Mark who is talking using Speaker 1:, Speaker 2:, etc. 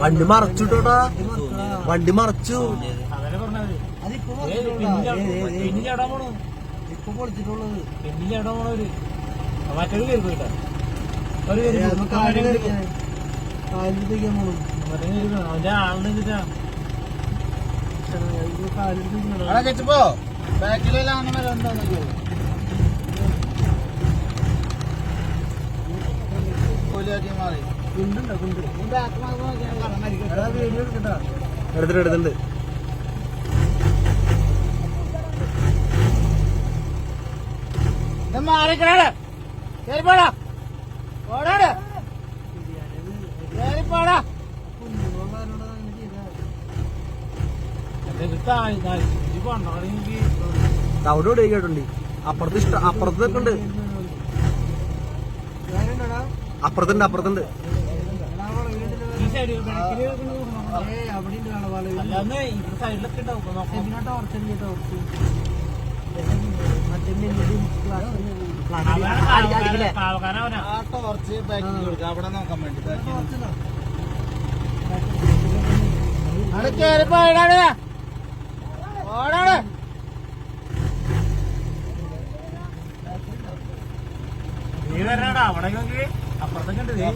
Speaker 1: വണ്ടി മറച്ചുട്ടോട്ടാ വണ്ടി മറച്ചു.
Speaker 2: ചെച്ചപ്പോ മാറി.
Speaker 1: എടുത്തിട്ട് എടുത്തിട്ടുണ്ട് കേട്ടുണ്ട് അപ്പുറത്ത് ഇഷ്ടം അപ്പുറത്തൊക്കെ ഉണ്ട് അപ്പുറത്തുണ്ട് അപ്പുറത്തുണ്ട്.
Speaker 3: നീ വരണടാ. അവിടെ അപ്പുറത്തേക്കുണ്ട് നീ